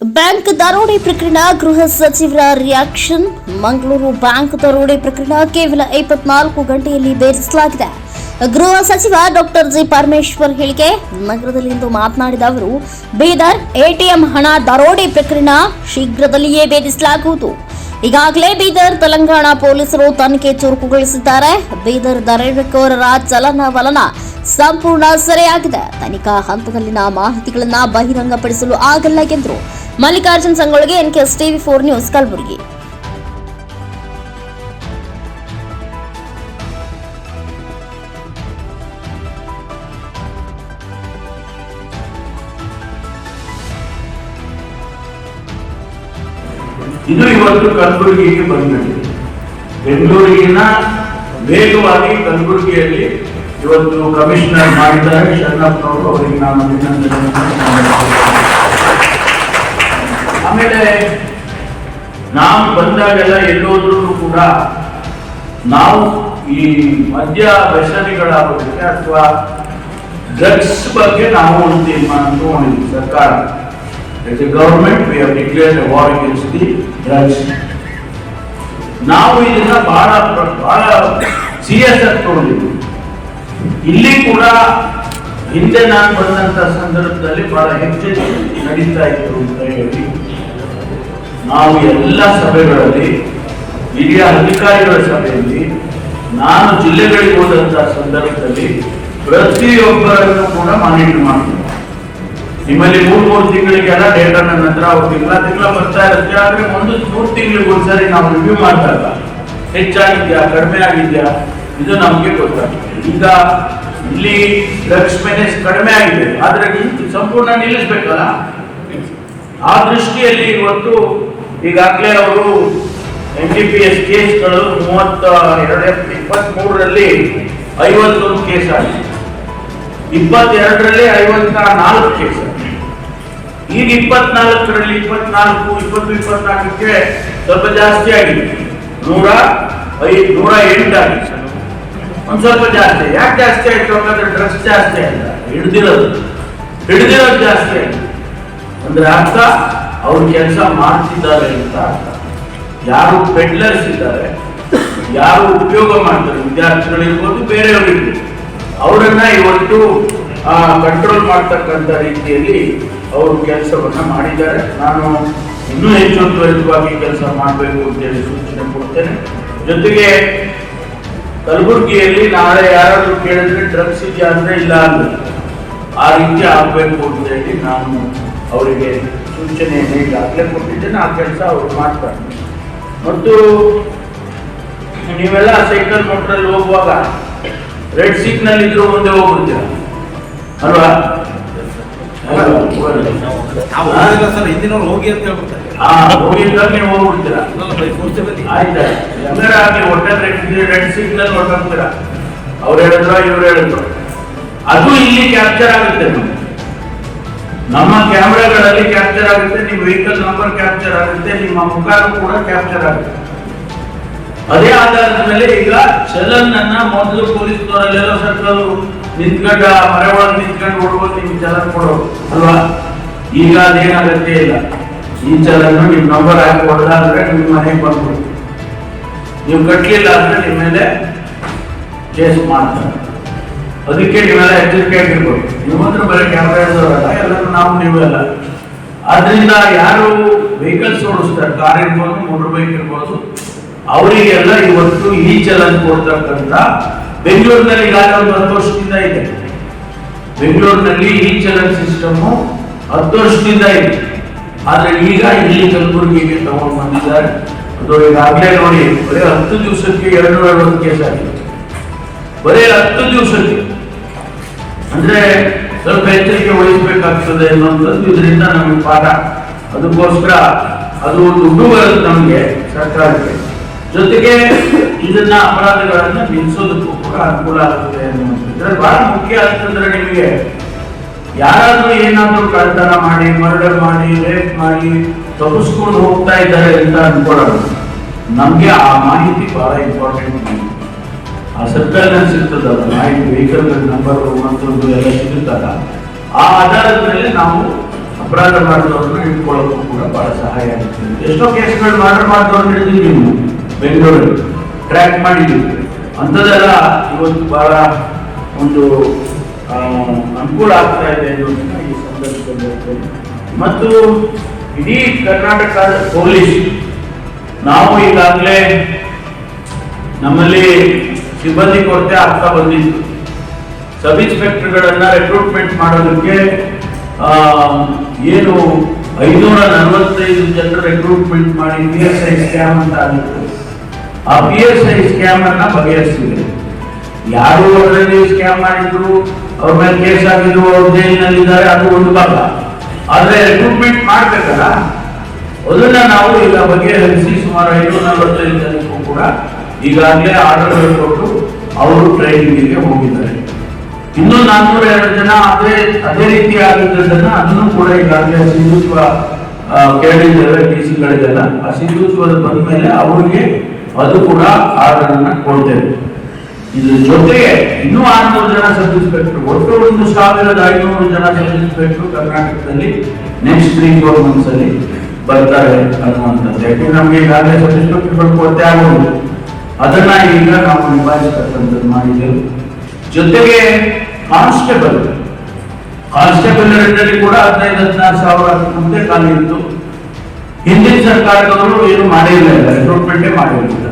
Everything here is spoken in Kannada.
ಬ್ಯಾಂಕ್ ದರೋಡೆ ಪ್ರಕರಣ ಗೃಹ ಸಚಿವರ ರಿಯಾಕ್ಷನ್ ಮಂಗಳೂರು ಬ್ಯಾಂಕ್ ದರೋಡೆ ಪ್ರಕರಣ ಕೇವಲ ಇಪ್ಪತ್ನಾಲ್ಕು ಗಂಟೆಯಲ್ಲಿ ಬೇರಿಸಲಾಗಿದೆ ಗೃಹ ಸಚಿವ ಡಾಕ್ಟರ್ ಜಿ ಪರಮೇಶ್ವರ್ ಹೇಳಿಕೆ ನಗರದಲ್ಲಿಂದು ಮಾತನಾಡಿದ ಅವರು, ಬೀದರ್ ಎಟಿಎಂ ಹಣ ದರೋಡೆ ಪ್ರಕರಣ ಶೀಘ್ರದಲ್ಲಿಯೇ ಭೇದಿಸಲಾಗುವುದು. ಈಗಾಗಲೇ ಬೀದರ್, ತೆಲಂಗಾಣ ಪೊಲೀಸರು ತನಿಖೆ ಚುರುಕುಗೊಳಿಸಿದ್ದಾರೆ. ಬೀದರ್ ದರೋಡೆಕೋರರ ಚಲನವಲನ ಸಂಪೂರ್ಣ ಸೆರೆಯಾಗಿದೆ. ತನಿಖಾ ಹಂತದಲ್ಲಿನ ಮಾಹಿತಿಗಳನ್ನು ಬಹಿರಂಗಪಡಿಸಲು ಆಗಲ್ಲ ಎಂದರು. Mallikarjun Sangolge NKS TV four news Kalaburagi. ಇದು ಇವತ್ತು ಕಲಬುರಗಿಗೆ ಬಂದಿದೆ. ಬೆಂಗಳೂರಿನ ವೇಗವಾಗಿ ಕಲಬುರಗಿಯಲ್ಲಿ ಇವತ್ತು ಕಮಿಷನರ್ ಮಾಡಿದ್ದಾರೆ ಶರಣಪ್ಪನವರು ಅವರಿಗೆ ನಾನು ಅಭಿನಂದನೆ ಆಮೇಲೆ ನಾವು ಬಂದಾಗೆಲ್ಲ ಎಲ್ಲೋದ್ರೂ ಕೂಡ ನಾವು ಈ ಮದ್ಯ ಬಗ್ಗೆ ಅಥವಾ ಡ್ರಗ್ಸ್ ಬಗ್ಗೆ ನಾವು ಒಂದು ತೀರ್ಮಾನ ತಗೊಂಡಿದ್ವಿ ಸರ್ಕಾರ. A government, have declared declared a the the ನಾವು ಇದನ್ನ ಬಹಳ ಬಹಳ ಸೀರಿಯಸ್ ಆಗಿ ತಗೊಂಡಿದ್ವಿ ಇಲ್ಲಿ ಕೂಡ ಹಿಂದೆ ನಾನು ಬಂದಂತ ಸಂದರ್ಭದಲ್ಲಿ ಬಹಳ ಹೆಚ್ಚು ನಡೀತಾ ಇತ್ತು ಅಂತ ಹೇಳಿ ನಾವು ಎಲ್ಲ ಸಭೆಗಳಲ್ಲಿ, ಹಿರಿಯ ಅಧಿಕಾರಿಗಳ ಸಭೆಯಲ್ಲಿ, ನಾನು ಜಿಲ್ಲೆಗಳಿಗೆ ಹೋದಂತಹ ಸಂದರ್ಭದಲ್ಲಿ ಪ್ರತಿಯೊಬ್ಬರನ್ನು ಕೂಡ ಮಾನಿಟರ್ ಮಾಡ್ತೀನಿ. ನಿಮ್ಮಲ್ಲಿ ಮೂರ್, ಮೂರು ತಿಂಗಳಿಗೆಲ್ಲ ಡೇಟಾ ನನ್ನ ಹತ್ರ ಅವ್ರು ತಿಂಗಳ ತಿಂಗಳ ಬರ್ತಾ ಇರುತ್ತೆ. ಆದ್ರೆ ಒಂದು ಮೂರು ತಿಂಗಳಿಗೆ ಒಂದ್ಸರಿ ನಾವು ರಿವ್ಯೂ ಮಾಡಿದಾಗ ಹೆಚ್ಚಾಗಿದ್ಯಾ, ಕಡಿಮೆ ಆಗಿದ್ಯಾ? ಇದು ನಮಗೆ ಗೊತ್ತಾಗ್ತದೆ. ಈಗ ಇಲ್ಲಿ ಡ್ರಗ್ಸ್ ಮೇನೇಜ್ ಕಡಿಮೆ ಆಗಿದೆ. ಆದ್ರೆ ಸಂಪೂರ್ಣ ನಿಲ್ಲಿಸ್ಬೇಕಲ್ಲ? ಆ ದೃಷ್ಟಿಯಲ್ಲಿ ಇವತ್ತು ಈಗಾಗಲೇ ಅವರು ಎನ್ ಡಿ ಪಿ ಎಸ್ ಕೇಸ್ಗಳು ಮೂವತ್ತ ಎರಡು ಇಪ್ಪತ್ತ್ ಮೂರರಲ್ಲಿ ಐವತ್ತೊಂದು ಕೇಸ್ ಆಗಿದೆ. ಇಪ್ಪತ್ತೆರಡರಲ್ಲಿ ಐವತ್ತ ನಾಲ್ಕು ಕೇಸ್ ಈಗ ಇಪ್ಪತ್ನಾಲ್ಕರಲ್ಲಿ ಇಪ್ಪತ್ನಾಲ್ಕು, ಇಪ್ಪತ್ತು, ಇಪ್ಪತ್ನಾಲ್ಕಕ್ಕೆ ಸ್ವಲ್ಪ ಜಾಸ್ತಿ ಆಗಿದೆ. ನೂರ ಐದು ನೂರ ಎಂಟಾಗಿದೆ ಒಂದು ಸ್ವಲ್ಪ ಜಾಸ್ತಿ. ಯಾಕೆ ಜಾಸ್ತಿ ಆಯ್ತು? ಅಂತಂದ್ರೆ ಡ್ರಗ್ಸ್ ಜಾಸ್ತಿ ಆಯಿತು. ಹಿಡ್ದಿರೋದು. ಹಿಡ್ದಿರೋದು ಜಾಸ್ತಿ ಆಯ್ತು. ಅಂದ್ರೆ ಅರ್ಥ, ಅವ್ರು ಕೆಲಸ ಮಾಡ್ತಿದ್ದಾರೆ ಅಂತ ಅರ್ಥ. ಯಾರು ಪೆಡ್ಲರ್ಸ್ ಇದ್ದಾರೆ ಯಾರು ಉಪಯೋಗ ಮಾಡ್ತಾರೆ, ವಿದ್ಯಾರ್ಥಿಗಳಿರ್ಬೋದು, ಬೇರೆಯವರಿರ್ಬೋದು. ಅವರನ್ನ ಇವತ್ತು ಕಂಟ್ರೋಲ್ ಮಾಡ್ತಕ್ಕಂಥ ರೀತಿಯಲ್ಲಿ ಅವರು ಕೆಲಸವನ್ನ ಮಾಡಿದ್ದಾರೆ. ನಾನು ಇನ್ನೂ ಹೆಚ್ಚು ತ್ವರಿತವಾಗಿ ಕೆಲಸ ಮಾಡಬೇಕು ಅಂತೇಳಿ ಸೂಚನೆ ಕೊಡ್ತೇನೆ. ಜೊತೆಗೆ, ಕಲಬುರಗಿಯಲ್ಲಿ ನಾಳೆ ಯಾರಾದ್ರೂ ಕೇಳಿದ್ರೆ ಡ್ರಗ್ಸ್ ಇದೆಯಾ ಅಂದ್ರೆ ಇಲ್ಲ ಅಂದ್ರೆ. ಆ ರೀತಿ ಆಗ್ಬೇಕು ಅಂತ ಹೇಳಿ ನಾನು ಅವರಿಗೆ ಸೂಚನೆಯನ್ನು ಈಗಾಗಲೇ ಕೊಟ್ಟಿದ್ದೇನೆ ಆ ಕೆಲಸ ಅವರು ಮಾಡ್ತಾರೆ. ಮತ್ತು ನೀವೆಲ್ಲ ಸೈಕಲ್ ಮೋಟ್ರಲ್ಲಿ ಹೋಗುವಾಗ ರೆಡ್ ಸಿಗ್ನಲ್ ಇದ್ರು ಮುಂದೆ ಹೋಗ್ಬಿಡ್ತೀರ? ಅಲ್ವಾ? ನಾವು ಸರ್ ಹಿಂದಿನವ್ರು ಹೋಗಿ ಅಂತ ಹೇಳ್ಬಿಡ್ತಾರೆ. ಹಾ ಹೋಗಿದ್ದಾಗ ನೀವು ಹೋಗ್ಬಿಡ್ತೀರಾ? ಆಯ್ತಾ ಹಾಗೆ ಒಟ್ಟಾರೆ ರೆಡ್ ಸಿಗ್ನಲ್ ಹೊರಟಾಗ್ತೀರ ಅವ್ರು ಹೇಳಿದ್ರು ಇವ್ರು ಹೇಳಿದ್ರು. ಅದು ಇಲ್ಲಿ ಕ್ಯಾಪ್ಚರ್ ಆಗುತ್ತೆ ನಮ್ಗೆ. ನಮ್ಮ ಕ್ಯಾಮ್ರಾಗಳಲ್ಲಿ ಕ್ಯಾಪ್ಚರ್ ಆಗುತ್ತೆ, ನಿಮ್ಮ ವೆಹಿಕಲ್ ನಂಬರ್ ಕ್ಯಾಪ್ಚರ್ ಆಗುತ್ತೆ, ನಿಮ್ಮ ಮುಖಾನು ಕೂಡ ಕ್ಯಾಪ್ಚರ್ ಆಗುತ್ತೆ. ಅದೇ ಆಧಾರದ ಮೇಲೆ ಈಗ ಚಲನ್ ಅನ್ನ ಮೊದಲು ಪೊಲೀಸ್ನವರಲ್ಲೆಲ್ಲ ಸರ್ಕಲ್ ನಿಂತ್ಕೊಂಡ ಮರ ಒಳಗೆ ನಿಂತ್ಕೊಂಡು ಹೊಡ್ಬೋದು ನಿಮ್ಗೆ ಚಲನ್ ಕೊಡೋದು ಅಲ್ವಾ? ಈಗ ಅದೇನಾಗತ್ತೆ ಇಲ್ಲ. ಈ ಚಲನ್ನು ನಿಮ್ ನಂಬರ್ ಹಾಕಿ ಹೊಡೆದಾದ್ರೆ ನಿಮ್ಮ ಮನೆಗೆ ಬಂದ್ಬಿಡ್ತು ನೀವು ಕಟ್ಲಿಲ್ಲ ಅಂದ್ರೆ ನಿಮ್ಮ ಮೇಲೆ ಕೇಸ್ ಮಾಡ್ತಾರೆ. ಅದಕ್ಕೆ ನೀವೆಲ್ಲ ಎಚ್ಚರಿಕೆ ಆಗಿರ್ಬೋದು ನಿಮ್ಮತ್ರ ಬರೀ ಕ್ಯಾಮ್ರಾ ಇರೋದಲ್ಲ ಎಲ್ಲರೂ ನಾವು ನೀವೆಲ್ಲ ಅದರಿಂದ ಯಾರು ವೆಹಿಕಲ್ಸ್ ಓಡಿಸ್ತಾರೆ ಕಾರ್ ಇರ್ಬೋದು ಮೋಟರ್ ಬೈಕ್ ಇರ್ಬೋದು, ಅವರಿಗೆಲ್ಲ ಇವತ್ತು ಈ ಚಲನ್ ಕೊಡ್ತಕ್ಕಂಥ ಬೆಂಗಳೂರಿನಲ್ಲಿ ಈಗಾಗಲೇ ಒಂದು ಹತ್ತು ವರ್ಷದಿಂದ ಇದೆ. ಬೆಂಗಳೂರಿನಲ್ಲಿ ಈ ಚಲನ್ ಸಿಸ್ಟಮ್ ಹತ್ತು ವರ್ಷದಿಂದ ಇದೆ. ಆದರೆ ಈಗ ಇಲ್ಲಿ ಕಲಬುರಗಿಗೆ ತಗೊಂಡು ಬಂದಿದ್ದಾರೆ. ಅದು ಈಗಾಗಲೇ ನೋಡಿ, ಬರೀ ಹತ್ತು ದಿವಸಕ್ಕೆ ಎರಡು ಎರಡು ಕೇಸ್ ಆಗಿದೆ. ಬರೀ ಹತ್ತು ದಿವಸಕ್ಕೆ. ಅಂದ್ರೆ ಸ್ವಲ್ಪ ಎಚ್ಚರಿಕೆ ವಹಿಸಬೇಕಾಗ್ತದೆ ಅನ್ನುವಂಥದ್ದು ಇದರಿಂದ ನಮಗೆ ಪಾಠ. ಅದಕ್ಕೋಸ್ಕರ ಅದು ದುಡ್ಡು ಬರುತ್ತೆ ನಮಗೆ ಸರ್ಕಾರಕ್ಕೆ ಜೊತೆಗೆ ಇದನ್ನ ಅಪರಾಧಗಳನ್ನ ನಿಲ್ಲಿಸೋದಕ್ಕೂ ಕೂಡ ಅನುಕೂಲ ಆಗುತ್ತೆ ಅನ್ನುವಂಥದ್ದು ಬಹಳ ಮುಖ್ಯ ಅಂತಂದ್ರೆ ನಿಮಗೆ ಯಾರಾದ್ರೂ ಏನಾದ್ರೂ ಕಳ್ತನ ಮಾಡಿ, ಮರ್ಡರ್ ಮಾಡಿ, ರೇಪ್ ಮಾಡಿ ತಪ್ಪಿಸ್ಕೊಂಡು ಹೋಗ್ತಾ ಇದ್ದಾರೆ ಅಂತ ಅನ್ಕೊಳ್ಳೋದು. ನಮ್ಗೆ ಆ ಮಾಹಿತಿ ಬಹಳ ಇಂಪಾರ್ಟೆಂಟ್ ಆ ಸರ್ಕಾರ ಸಿಗ್ತದಲ್ಲ ಮಾಹಿತಿ ವೆಹಿಕಲ್ ನಂಬರ್ ಮತ್ತೊಂದು ಎಲ್ಲ ಸಿಗುತ್ತಲ್ಲ. ಆ ಆಧಾರದ ಮೇಲೆ ನಾವು ಅಪರಾಧ ಮಾಡಿದವ್ರನ್ನ ಇಟ್ಕೊಳ್ಳೋಕ್ಕೂ ಕೂಡ ಬಹಳ ಸಹಾಯ ಆಗುತ್ತೆ. ಎಷ್ಟೋ ಕೇಸ್ಗಳು ಮರ್ಡರ್ ಮಾಡಿದವ್ರನ್ನ ಹಿಡಿದಿದ್ದೀವಿ ನೀವು. ಬೆಂಗಳೂರಲ್ಲಿ. ಟ್ರ್ಯಾಕ್ ಮಾಡಿದ್ದೀವಿ. ಅಂಥದ್ದೆಲ್ಲ ಇವತ್ತು ಬಹಳ ಒಂದು ಅನುಕೂಲ ಆಗ್ತಾ ಇದೆ ಈ ಸಂದರ್ಭದಲ್ಲಿ ಮತ್ತು ಇಡೀ ಕರ್ನಾಟಕ ಪೊಲೀಸ್, ನಾವು ಈಗಾಗಲೇ ನಮ್ಮಲ್ಲಿ ಸಿಬ್ಬಂದಿ ಕೊರತೆ ಆಗ್ತಾ ಬಂದಿತ್ತು. ಸಬ್ ಇನ್ಸ್ಪೆಕ್ಟರ್ಗಳನ್ನ ರೆಕ್ರೂಟ್ಮೆಂಟ್ ಮಾಡೋದಕ್ಕೆ ಏನು ಐನೂರ ನಲವತ್ತೈದು ಜನರು ರೆಕ್ರೂಟ್ಮೆಂಟ್ ಮಾಡಿ ಪಿ ಎಸ್ ಐ ಸ್ಕ್ಯಾಮ್ ಅಂತ ಆಗಿತ್ತು. ಆ ಪಿ ಎಸ್ ಐ ಸ್ಕ್ಯಾಮ್ ಅನ್ನ ಬಗೆಹರಿಸಿದೆ ಯಾರು ಅದರಲ್ಲಿ ಸ್ಕ್ಯಾಮ್ ಮಾಡಿದ್ರು, ಅವ್ರ ಮೇಲೆ ಕೇಸ್ ಆಗಿದ್ರು, ಅವ್ರ ಜೈಲಿನಲ್ಲಿದ್ದಾರೆ, ಅದು ಒಂದು ಭಾಗ. ಆದರೆ ರೆಕ್ರೂಟ್ಮೆಂಟ್ ಮಾಡ್ಬೇಕಲ್ಲ, ಅದನ್ನ ನಾವು ಈಗ ಬಗೆಹರಿಸಿ ಸುಮಾರು ಐನೂರ ನಲವತ್ತೈದು ಜನಕ್ಕೂ ಕೂಡ ಈಗಾಗಲೇ ಆರ್ಡರ್ಗಳು ಕೊಟ್ಟು ಅವರು ಟ್ರೈನಿಂಗಿಗೆ ಹೋಗಿದ್ದಾರೆ. ಇನ್ನು ನಾನ್ನೂರ ಎರಡು ಜನ ಅದೇ ಅದೇ ರೀತಿ ಆಗಿದ್ದನ್ನ ಅದನ್ನು ಕೂಡ ಈಗಾಗಲೇ ಸಿಂಧುತ್ವ ಆ, ಕೇಳಿದ್ದೇವೆ ಡಿ ಸಿಗಳಿಗೆಲ್ಲ ಆ ಸಿಂಧುತ್ವದ ಬಂದ ಮೇಲೆ ಅವರಿಗೆ ಅದು ಕೂಡ ಆರ್ಡರ್ ಅನ್ನ ಕೊಡ್ತೇವೆ. ಇದ್ರ ಜೊತೆಗೆ ಇನ್ನೂ ಆರ್ನೂರು ಜನ ಸಬ್ ಇನ್ಸ್ಪೆಕ್ಟರ್ ಒಟ್ಟು ಒಂದು ಸಾವಿರದ ಐನೂರು ಜನ ಸಬ್ ಇನ್ಸ್ಪೆಕ್ಟರ್ ಕರ್ನಾಟಕದಲ್ಲಿ ನೆಕ್ಸ್ಟ್ ತ್ರೀ ಫೋರ್ ಮಂತ್ಸ್ ಬರ್ತಾರೆ ಅನ್ನುವಂಥದ್ದು. ಯಾಕಂದ್ರೆ ನಮಗೆ ಈಗಾಗಲೇ ಸಬ್ ಇನ್ಸ್ಪೆಕ್ಟರ್ಗಳು ಕೊರತೆ ಆಗೋದು ಅದನ್ನ ಈಗ ನಾವು ನಿಭಾಯಿಸತಕ್ಕಂಥದ್ದು ಮಾಡಿದ್ದೆವು. ಜೊತೆಗೆ ಕಾನ್ಸ್ಟೇಬಲ್. ಕಾನ್ಸ್ಟೇಬಲ್ ರೇಟಲ್ಲಿ ಕೂಡ ಹದಿನೈದು, ಹದಿನಾರು ಸಾವಿರ ಮುಂದೆ ಖಾಲಿ ಇತ್ತು. ಹಿಂದಿನ ಸರ್ಕಾರದವರು ಏನು ಮಾಡಿರಲಿಲ್ಲ ರೆಕ್ರೂಟ್ಮೆಂಟೇ ಮಾಡಿರಲಿಲ್ಲ